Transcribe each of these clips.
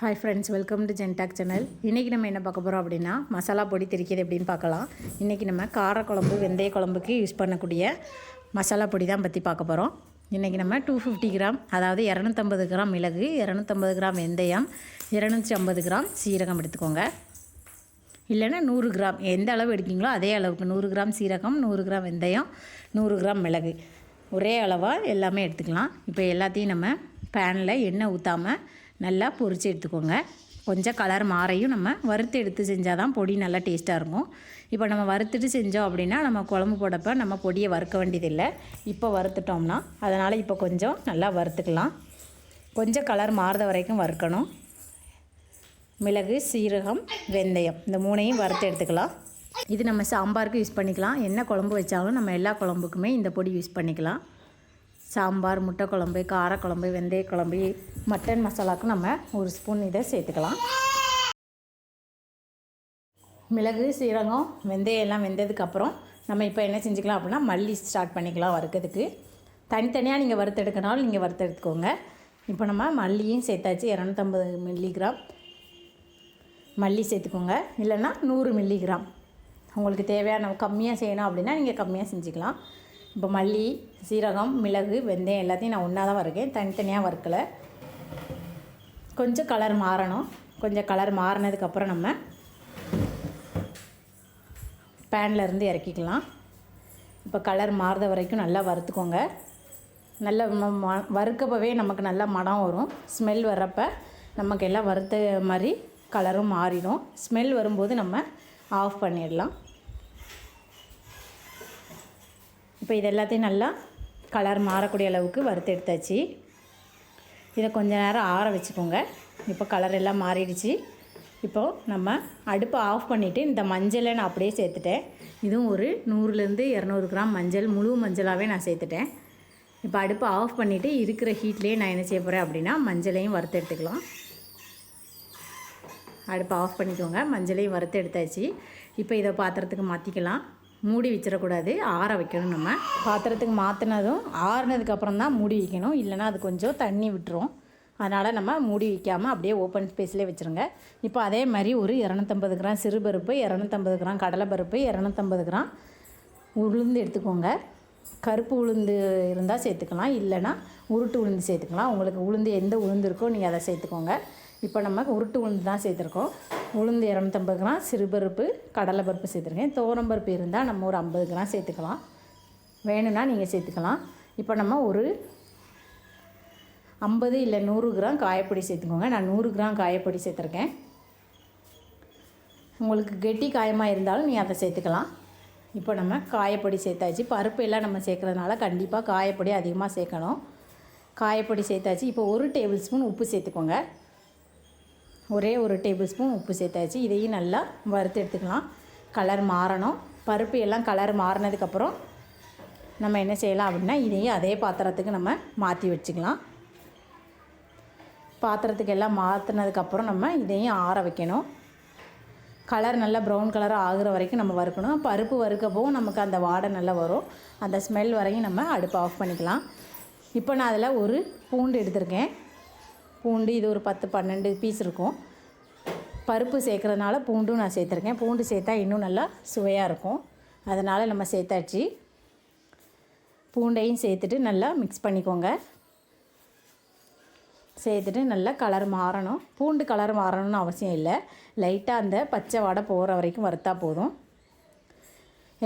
Hi friends welcome to Gentalk channel இன்றைக்கி நம்ம என்ன பார்க்க போகிறோம் அப்படின்னா மசாலா பொடி திரிக்கிறது எப்படின்னு பார்க்கலாம். இன்றைக்கி நம்ம காரக்குழம்பு வெந்தய குழம்புக்கு யூஸ் பண்ணக்கூடிய மசாலா பொடி தான் பற்றி பார்க்க போகிறோம் இன்றைக்கி நம்ம டூ ஃபிஃப்டி கிராம் அதாவது இரநூத்தம்பது கிராம் மிளகு இரநூத்தம்பது கிராம் வெந்தயம் இரநூத்தி ஐம்பது கிராம் சீரகம் எடுத்துக்கோங்க. இல்லைன்னா நூறு கிராம் எந்த அளவு எடுக்கீங்களோ அதே அளவுக்கு நூறு கிராம் சீரகம் நூறு கிராம் வெந்தயம் நூறு கிராம் மிளகு. ஒரே அளவாக எல்லாமே எடுத்துக்கலாம். இப்போ எல்லாத்தையும் நம்ம பேனில் எண்ணெய் ஊற்றாமல் நல்லா பொரித்து எடுத்துக்கோங்க. கொஞ்சம் கலர் மாறையும் நம்ம வறுத்து எடுத்து செஞ்சால் தான் பொடி நல்லா டேஸ்ட்டாக இருக்கும். இப்போ நம்ம வறுத்துட்டு செஞ்சோம் அப்படின்னா நம்ம குழம்பு போடப்போ நம்ம பொடியை வறுக்க வேண்டியதில்லை. இப்போ வறுத்துட்டோம்னா அதனால் இப்போ கொஞ்சம் நல்லா வறுத்துக்கலாம். கொஞ்சம் கலர் மாறுத வரைக்கும் வறுக்கணும். மிளகு சீரகம் வெந்தயம் இந்த மூணையும் வறுத்து எடுத்துக்கலாம். இது நம்ம சாம்பாருக்கு யூஸ் பண்ணிக்கலாம். என்ன குழம்பு வச்சாலும் நம்ம எல்லா குழம்புக்குமே இந்த பொடி யூஸ் பண்ணிக்கலாம். சாம்பார் முட்டை குழம்பு காரக்குழம்பு வெந்தய குழம்பு மட்டன் மசாலாவுக்கு நம்ம ஒரு ஸ்பூன் இதை சேர்த்துக்கலாம். மிளகு சீரகம் வெந்தயம் எல்லாம் வெந்ததுக்கப்புறம் நம்ம இப்போ என்ன செஞ்சுக்கலாம் அப்படின்னா மல்லி ஸ்டார்ட் பண்ணிக்கலாம் வறுக்கிறதுக்கு. தனித்தனியாக நீங்கள் வறுத்தெடுக்கனாலும் நீங்கள் வறுத்தெடுத்துக்கோங்க இப்போ நம்ம மல்லியும் சேர்த்தாச்சு இரநூத்தம்பது மில்லிகிராம் மல்லி சேர்த்துக்கோங்க. இல்லைன்னா நூறு மில்லிகிராம் உங்களுக்கு தேவையான கம்மியாக செய்யணும் அப்படின்னா நீங்கள் கம்மியாக செஞ்சுக்கலாம். இப்போ மல்லி சீரகம் மிளகு வெந்தயம் எல்லாத்தையும் நான் ஒன்றா தான் வறுக்கேன். தனித்தனியாக வறுக்கலை. கொஞ்சம் கலர் மாறணும். கொஞ்சம் கலர் மாறினதுக்கப்புறம் நம்ம பேனில் இருந்து இறக்கிக்கலாம். இப்போ கலர் மாறுத வரைக்கும் நல்லா வறுத்துக்கோங்க. நல்லா வறுக்கப்பவே நமக்கு நல்லா மனம் வரும். ஸ்மெல் வர்றப்ப நமக்கு எல்லாம் வறுத்த மாதிரி கலரும் மாறிடும். ஸ்மெல் வரும்போது நம்ம ஆஃப் பண்ணிடலாம். இப்போ இது எல்லாத்தையும் நல்லா கலர் மாறக்கூடிய அளவுக்கு வறுத்து எடுத்தாச்சு. இதை கொஞ்ச நேரம் ஆற வச்சுக்கோங்க. இப்போ கலர் எல்லாம் மாறிடுச்சு. இப்போது நம்ம அடுப்பை ஆஃப் பண்ணிவிட்டு இந்த மஞ்சளை நான் அப்படியே சேர்த்துட்டேன். இதுவும் ஒரு நூறுலேருந்து இரநூறு கிராம் மஞ்சள் முழு மஞ்சளாகவே நான் சேர்த்துட்டேன். இப்போ அடுப்பை ஆஃப் பண்ணிவிட்டு இருக்கிற ஹீட்லேயே நான் என்ன செய்ய போகிறேன் அப்படின்னா மஞ்சளையும் வறுத்து எடுத்துக்கலாம். அடுப்பை ஆஃப் பண்ணிக்கோங்க. மஞ்சளையும் வறுத்து எடுத்தாச்சு. இப்போ இதை பாத்திரத்துக்கு மாற்றிக்கலாம் மூடி வச்சிடக்கூடாது ஆற வைக்கணும் நம்ம. பாத்திரத்துக்கு மாற்றினதும் ஆறுனதுக்கப்புறம் தான் மூடி வைக்கணும். இல்லைன்னா அது கொஞ்சம் தண்ணி விட்டுரும். அதனால் நம்ம மூடி வைக்காமல் அப்படியே ஓப்பன் ஸ்பேஸ்லேயே வச்சுருங்க. இப்போ அதே மாதிரி ஒரு இரநூத்தம்பது கிராம் சிறுபருப்பு இரநூத்தம்பது கிராம் கடலைப்பருப்பு இரநூத்தம்பது கிராம் உளுந்து எடுத்துக்கோங்க. கருப்பு உளுந்து இருந்தால் சேர்த்துக்கலாம். இல்லைன்னா உருட்டு உளுந்து சேர்த்துக்கலாம். உங்களுக்கு உளுந்து எந்த உளுந்து இருக்கோ நீங்கள் அதை சேர்த்துக்கோங்க. இப்போ நம்ம உருட்டு உளுந்து தான் சேர்த்துருக்கோம். உளுந்து இரநூத்தம்பது கிராம் சிறுபருப்பு கடலைப்பருப்பு சேர்த்துருக்கேன். துவரம்பருப்பு இருந்தால் நம்ம ஒரு ஐம்பது கிராம் சேர்த்துக்கலாம். வேணும்னா நீங்கள் சேர்த்துக்கலாம். இப்போ நம்ம ஒரு ஐம்பது இல்லை நூறு கிராம் காயப்பொடி சேர்த்துக்கோங்க. நான் நூறு கிராம் காயப்பொடி சேர்த்துருக்கேன். உங்களுக்கு கெட்டி காயமாக இருந்தாலும் நீ அதை சேர்த்துக்கலாம். இப்போ நம்ம காயப்பொடி சேர்த்தாச்சு. பருப்பு எல்லாம் நம்ம சேர்க்குறதுனால கண்டிப்பாக காயப்பொடி அதிகமாக சேர்க்கணும். காயப்பொடி சேர்த்தாச்சு. இப்போ ஒரு டேபிள் ஸ்பூன் உப்பு சேர்த்துக்கோங்க. ஒரே ஒரு டேபிள் ஸ்பூன் உப்பு சேர்த்தாச்சு. இதையும் நல்லா வறுத்து எடுத்துக்கலாம். கலர் மாறணும். பருப்பு எல்லாம் கலர் மாறினதுக்கப்புறம் நம்ம என்ன செய்யலாம் அப்படின்னா இதையும் அதே பாத்திரத்துக்கு நம்ம மாற்றி வச்சுக்கலாம். பாத்திரத்துக்கு எல்லாம் மாற்றினதுக்கப்புறம் நம்ம இதையும் ஆற வைக்கணும். கலர் நல்லா ப்ரௌன் கலராக ஆகுற வரைக்கும் நம்ம வறுக்கணும். பருப்பு வறுக்கப்போவும் நமக்கு அந்த வாடை நல்லா வரும். அந்த ஸ்மெல் வரையும் நம்ம அடுப்பை ஆஃப் பண்ணிக்கலாம். இப்போ நான் அதில் ஒரு பூண்டு எடுத்திருக்கேன். பூண்டு இது ஒரு பத்து பன்னெண்டு பீஸ் இருக்கும். பருப்பு சேர்க்குறதுனால பூண்டும் நான் சேர்த்துருக்கேன். பூண்டு சேர்த்தா இன்னும் நல்லா சுவையாக இருக்கும். அதனால் நம்ம சேர்த்தாச்சு. பூண்டையும் சேர்த்துட்டு நல்லா மிக்ஸ் பண்ணிக்கோங்க. சேர்த்துட்டு நல்லா கலர் மாறணும். பூண்டு கலர் மாறணும்னு அவசியம் இல்லை. லைட்டாக அந்த பச்சை வடை போகிற வரைக்கும் வறுத்தா போதும்.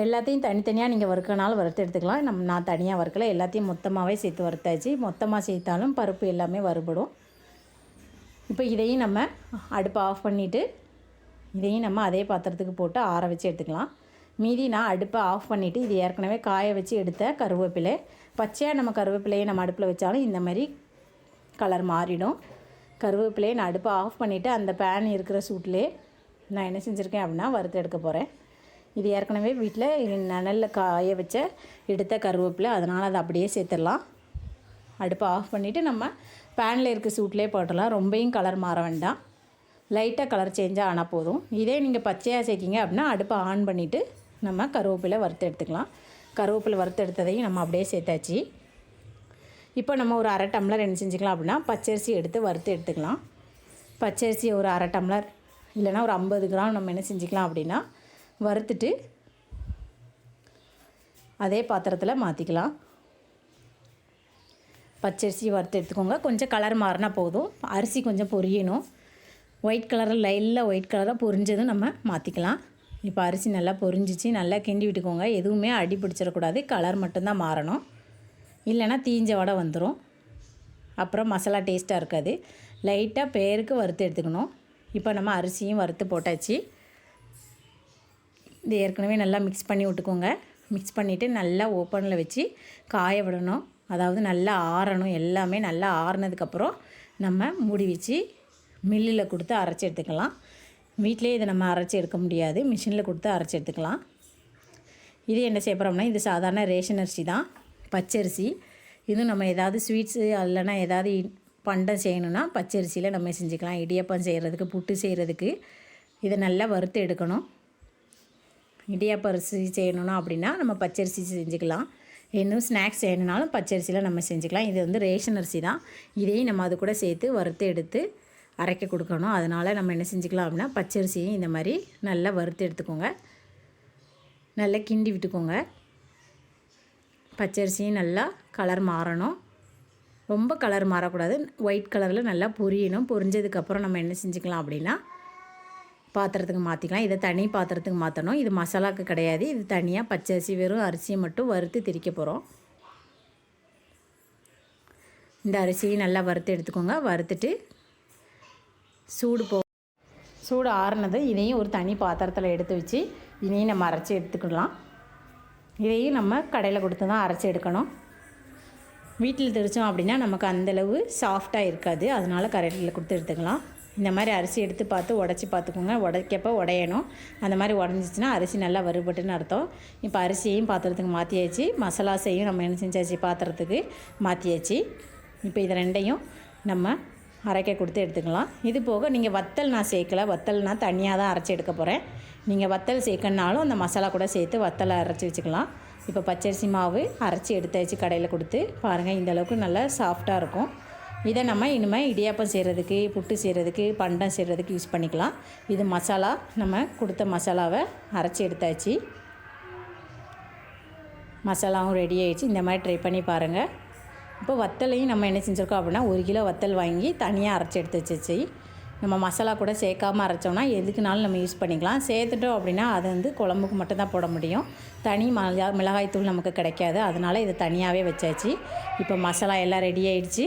எல்லாத்தையும் தனித்தனியாக நீங்கள் வறுக்கனாலும் வறுத்து எடுத்துக்கலாம். நம் நான் தனியாக வறுக்கல. எல்லாத்தையும் மொத்தமாகவே சேர்த்து வறுத்தாச்சு. மொத்தமாக சேர்த்தாலும் பருப்பு எல்லாமே வறுபடும். இப்போ இதையும் நம்ம அடுப்பை ஆஃப் பண்ணிவிட்டு இதையும் நம்ம அதே பாத்திரத்துக்கு போட்டு ஆற வச்சு எடுத்துக்கலாம். மீதி நான் அடுப்பை ஆஃப் பண்ணிவிட்டு இது ஏற்கனவே காய வச்சு எடுத்த கருவேப்பிலை. பச்சையாக நம்ம கருவேப்பிலையை நம்ம அடுப்பில் வச்சாலும் இந்த மாதிரி கலர் மாறிடும். கருவேப்பிலையை நான் அடுப்பை ஆஃப் பண்ணிவிட்டு அந்த பேன் இருக்கிற சூட்லேயே நான் என்ன செஞ்சுருக்கேன் அப்படின்னா வறுத்து எடுக்க போகிறேன் இது ஏற்கனவே வீட்டில் நனலில் காய வச்ச எடுத்த கருவேப்பிலை. அதனால் அதை அப்படியே சேர்த்துடலாம். அடுப்பை ஆஃப் பண்ணிவிட்டு நம்ம பேனில் இருக்க சூட்லேயே போட்டலாம் ரொம்பையும் கலர் மாற வேண்டாம். லைட்டாக கலர் சேஞ்சாக ஆனால் போதும். இதே நீங்கள் பச்சையாக சேர்க்கிங்க அப்படின்னா அடுப்பை ஆன் பண்ணிவிட்டு நம்ம கருவேப்பிலை வறுத்து எடுத்துக்கலாம். கருவேப்பிலை வறுத்து எடுத்ததையும் நம்ம அப்படியே சேர்த்தாச்சு. இப்போ நம்ம ஒரு அரை டம்ளர் என்ன செஞ்சுக்கலாம் அப்படின்னா பச்சரிசி எடுத்து வறுத்து எடுத்துக்கலாம். பச்சரிசி ஒரு அரை டம்ளர் இல்லைன்னா ஒரு ஐம்பது கிராம் நம்ம என்ன செஞ்சுக்கலாம் அப்படின்னா வறுத்துட்டு அதே பாத்திரத்தில் மாற்றிக்கலாம் பச்சரிசி வறுத்து எடுத்துக்கோங்க. கொஞ்சம் கலர் மாறினா போதும். அரிசி கொஞ்சம் பொரியணும். ஒயிட் கலரில் லைனில் ஒயிட் கலராக பொரிஞ்சதும் நம்ம மாற்றிக்கலாம் இப்போ அரிசி நல்லா பொரிஞ்சிச்சு நல்லா கிண்டி விட்டுக்கோங்க. எதுவுமே அடி பிடிச்சிடக்கூடாது. கலர் மட்டும்தான் மாறணும். இல்லைன்னா தீஞ்ச வடை வந்துடும் அப்புறம் மசாலா டேஸ்ட்டாக இருக்காது. லைட்டாக பேருக்கு வறுத்து எடுத்துக்கணும். இப்போ நம்ம அரிசியும் வறுத்து போட்டாச்சு. இது ஏற்கனவே நல்லா மிக்ஸ் பண்ணி விட்டுக்கோங்க. மிக்ஸ் பண்ணிவிட்டு நல்லா ஓப்பனில் வச்சு காய விடணும். அதாவது நல்லா ஆறணும் எல்லாமே நல்லா ஆறுனதுக்கப்புறம் நம்ம மூடி வச்சு மில்லில் கொடுத்து அரைச்சி எடுத்துக்கலாம். வீட்டிலே இதை நம்ம அரைச்சி எடுக்க முடியாது. மிஷினில் கொடுத்து அரைச்சி எடுத்துக்கலாம். இது என்ன செய்ய இது சாதாரண ரேஷன் அரிசி தான். பச்சரிசி. இதுவும் நம்ம ஏதாவது ஸ்வீட்ஸு இல்லைன்னா ஏதாவது பண்டம் செய்யணும்னா பச்சரிசியில் நம்ம செஞ்சுக்கலாம். இடியப்பம் செய்கிறதுக்கு புட்டு செய்கிறதுக்கு இதை நல்லா வறுத்து எடுக்கணும். இடியாப்பரிசி செய்யணும்னா அப்படின்னா நம்ம பச்சரிசி செஞ்சுக்கலாம். இன்னும் ஸ்நாக்ஸ் வேணுனாலும் பச்சரிசியில் நம்ம செஞ்சுக்கலாம். இது வந்து ரேஷன் அரிசி தான். இதையும் நம்ம அது கூட சேர்த்து வறுத்து எடுத்து அரைக்க கொடுக்கணும். அதனால் நம்ம என்ன செஞ்சுக்கலாம் அப்படின்னா பச்சரிசியும் இந்த மாதிரி நல்லா வறுத்து எடுத்துக்கோங்க. நல்லா கிண்டி விட்டுக்கோங்க. பச்சரிசியும் நல்லா கலர் மாறணும். ரொம்ப கலர் மாறக்கூடாது. ஒயிட் கலரில் நல்லா பொரியணும். பொரிஞ்சதுக்கப்புறம் நம்ம என்ன செஞ்சுக்கலாம் அப்படின்னா பாத்திரத்துக்கு மாற்றிக்கலாம் இதை தனி பாத்திரத்துக்கு மாற்றணும் இது மசாலாக்கு கிடையாது. இது தனியாக பச்சரிசி வெறும் அரிசியை மட்டும் வறுத்து திரிக்க போகிறோம் இந்த அரிசியை நல்லா வறுத்து எடுத்துக்கோங்க. வறுத்துட்டு சூடு போ சூடு ஆறுனது இதையும் ஒரு தனி பாத்திரத்தில் எடுத்து வச்சு இதையும் நம்ம அரைச்சி எடுத்துக்கலாம். இதையும் நம்ம கடையில் கொடுத்து தான் அரைச்சி எடுக்கணும். வீட்டில் தெரிச்சோம் அப்படின்னா நமக்கு அந்தளவு சாஃப்டாக இருக்காது. அதனால கரையில் கொடுத்து எடுத்துக்கலாம். இந்த மாதிரி அரிசி எடுத்து பார்த்து உடச்சி பார்த்துக்கோங்க. உடைக்கப்போ உடையணும். அந்த மாதிரி உடஞ்சிச்சின்னா அரிசி நல்லா வறுபட்டுன்னு அர்த்தம். இப்போ அரிசியையும் பாத்திரத்துக்கு மாற்றியாச்சு மசாலாசையும் நம்ம என்ன செஞ்சாச்சு? பாத்திரத்துக்கு மாற்றியாச்சு இப்போ இது ரெண்டையும் நம்ம அரைக்க கொடுத்து எடுத்துக்கலாம். இது போக நீங்கள் வத்தல் நான் சேர்க்கல. வத்தல் நான் தனியாக தான் அரைச்சி எடுக்க போகிறேன் நீங்கள் வத்தல் சேர்க்கணுனாலும் அந்த மசாலா கூட சேர்த்து வத்தலை அரைச்சி வச்சுக்கலாம். இப்போ பச்சரிசி மாவு அரைச்சி எடுத்தாச்சு கடையில் கொடுத்து. பாருங்கள் இந்த அளவுக்கு நல்லா சாஃப்டாக இருக்கும். இதை நம்ம இனிமேல் இடியாப்பம் செய்கிறதுக்கு புட்டு செய்கிறதுக்கு பண்டம் செய்கிறதுக்கு யூஸ் பண்ணிக்கலாம். இது மசாலா நம்ம கொடுத்த மசாலாவை அரைச்சி எடுத்தாச்சு. மசாலாவும் ரெடி ஆகிடுச்சு இந்த மாதிரி ட்ரை பண்ணி பாருங்கள் இப்போ வத்தலையும் நம்ம என்ன செஞ்சுருக்கோம் அப்படின்னா ஒரு கிலோ வத்தல் வாங்கி தனியாக அரைச்சி எடுத்து வச்சிச்சு. நம்ம மசாலா கூட சேர்க்காம அரைச்சோம்னா எதுக்குனாலும் நம்ம யூஸ் பண்ணிக்கலாம். சேர்த்துட்டோம் அப்படின்னா அது வந்து குழம்புக்கு மட்டும்தான் போட முடியும். தனி மிளகாய் தூள் நமக்கு கிடைக்காது. அதனால் இதை தனியாகவே வச்சாச்சு. இப்போ மசாலா எல்லாம் ரெடி ஆயிடுச்சு.